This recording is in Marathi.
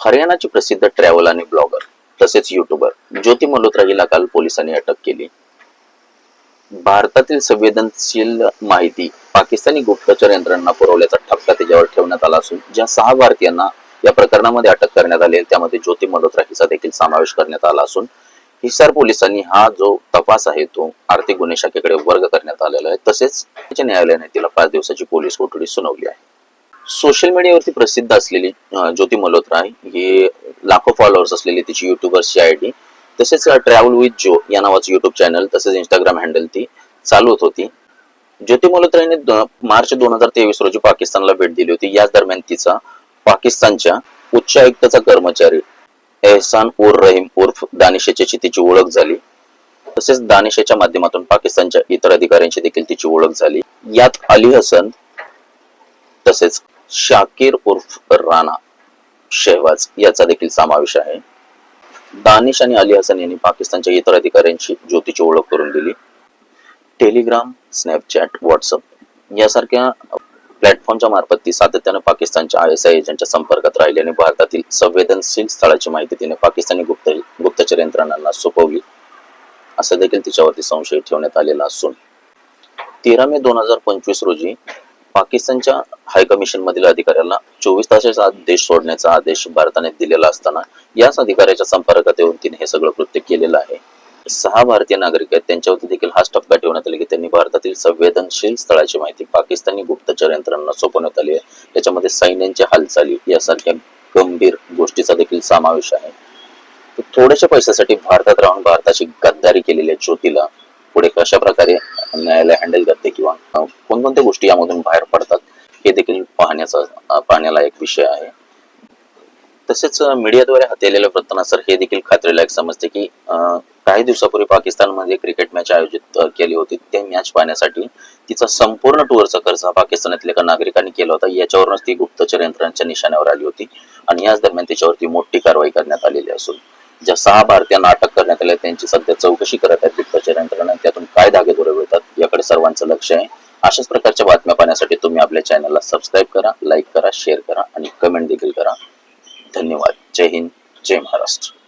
हरियाणाचे प्रसिद्ध ट्रॅव्हल आणि ब्लॉगर तसेच युट्यूबर ज्योती मल्होत्रा हिला काल पोलिसांनी अटक केली. भारतातील संवेदनशील माहिती पाकिस्तानी गुप्तचर यंत्रणांना पुरवल्याचा ठपका त्याच्यावर ठेवण्यात आला असून ज्या सहा भारतीयांना या प्रकरणामध्ये अटक करण्यात आली त्यामध्ये ज्योती मल्होत्रा हिचा देखील समावेश करण्यात आला असून हिसार पोलिसांनी हा जो तपास आहे तो आर्थिक गुन्हे शाखेकडे वर्ग करण्यात आलेला आहे. तसेच त्याच्या न्यायालयाने तिला पाच दिवसाची पोलीस कोठडी सुनावली आहे. सोशल मीडियावरती प्रसिद्ध असलेली ज्योती मल्होत्रा ही लाखो फॉलोअर्स असलेली तिची युट्यूबर्सची आय डी तसेच ट्रॅव्हल विथ जो या नावाचं युट्यूब चॅनल तसेच इंस्टाग्राम हँडल ती चालवत होती ज्योती मल्होत्रा हिने मार्च दोन हजार तेवीस रोजी पाकिस्तानला भेट दिली होती. याच दरम्यान तिचा पाकिस्तानच्या उच्च आयुक्ताचा कर्मचारी एहसान उर रहीम उर्फ दानिश याच्याशी तिची ओळख झाली. तसेच दानिश याच्या माध्यमातून पाकिस्तानच्या इतर अधिकाऱ्यांची देखील तिची ओळख झाली. यात अली हसन तसेच शाकीर उर्फ राणा. शेहवाज याचा देखील समावेश आहे. दानिश आणि अली हसन यांनी पाकिस्तानच्या इतर अधिकाऱ्यांशी ज्योतीची ओळख करून दिली. टेलिग्राम स्नॅपचॅट व्हॉट्सअप यासारख्या प्लॅटफॉर्मच्या मार्फत ती सातत्यानं पाकिस्तानच्या आय एस आय एजंटच्या संपर्कात राहिली आणि भारतातील संवेदनशील स्थळाची माहिती तिने पाकिस्तानी गुप्त गुप्तचर यंत्रणांना सोपवली. असं देखील तिच्यावरती संशय ठेवण्यात आलेला असून तेरा मे दोन हजार पंचवीस रोजी पाकिस्तानच्या हायकमिशन मधील अधिकाऱ्याला चोवीस तासाचा देश सोडण्याचा आदेश भारताने दिलेला असताना याच अधिकाऱ्याच्या संपर्कात येऊन तिने हे सगळं कृत्य केलेलं आहे. सहा भारतीय नागरिक आहेत त्यांच्यावरती देखील हाच टप्पा ठेवण्यात आला की त्यांनी भारतातील संवेदनशील स्थळाची माहिती पाकिस्तानी गुप्तचर यंत्रणांना सोपवण्यात आली आहे. त्याच्यामध्ये सैन्यांच्या हालचाली यासारख्या गंभीर गोष्टीचा देखील समावेश आहे. थोड्याशा पैशासाठी भारतात राहून भारताची गद्दारी केलेल्या ज्योतीला पुढे कशा प्रकारे न्यायालय हँडल करते किंवा कोणकोणत्या गोष्टी यामधून बाहेर पडतात हे देखील पाहण्याचा पाहण्याला एक विषय आहे. तसेच मीडियाद्वारे हाताळलेल्या वृत्तानुसार हे देखील खात्रीलायक समजते की काही दिवसापूर्वी पाकिस्तानमध्ये क्रिकेट मॅच आयोजित केली होती. ते मॅच पाहण्यासाठी तिचा संपूर्ण टूरचा खर्च हा पाकिस्तानातल्या एका नागरिकांनी केला होता. याच्यावरूनच ती गुप्तचर यंत्रणांच्या निशाण्यावर आली होती आणि याच दरम्यान तिच्यावरती मोठी कारवाई करण्यात आलेली असून ज्या सहा भारतीयांना अटक करण्यात आल्या त्यांची सध्या चौकशी करत आहेत गुप्तचर यंत्रणा त्यातून काय धागेदोरे मिळतात याकडे सर्वांचं लक्ष आहे. अशाच प्रकारच्या बातम्या पाहण्यासाठी तुम्ही आपल्या चॅनलला सबस्क्राईब करा लाईक करा शेअर करा आणि कमेंट देखील करा. धन्यवाद. जय हिंद जय महाराष्ट्र.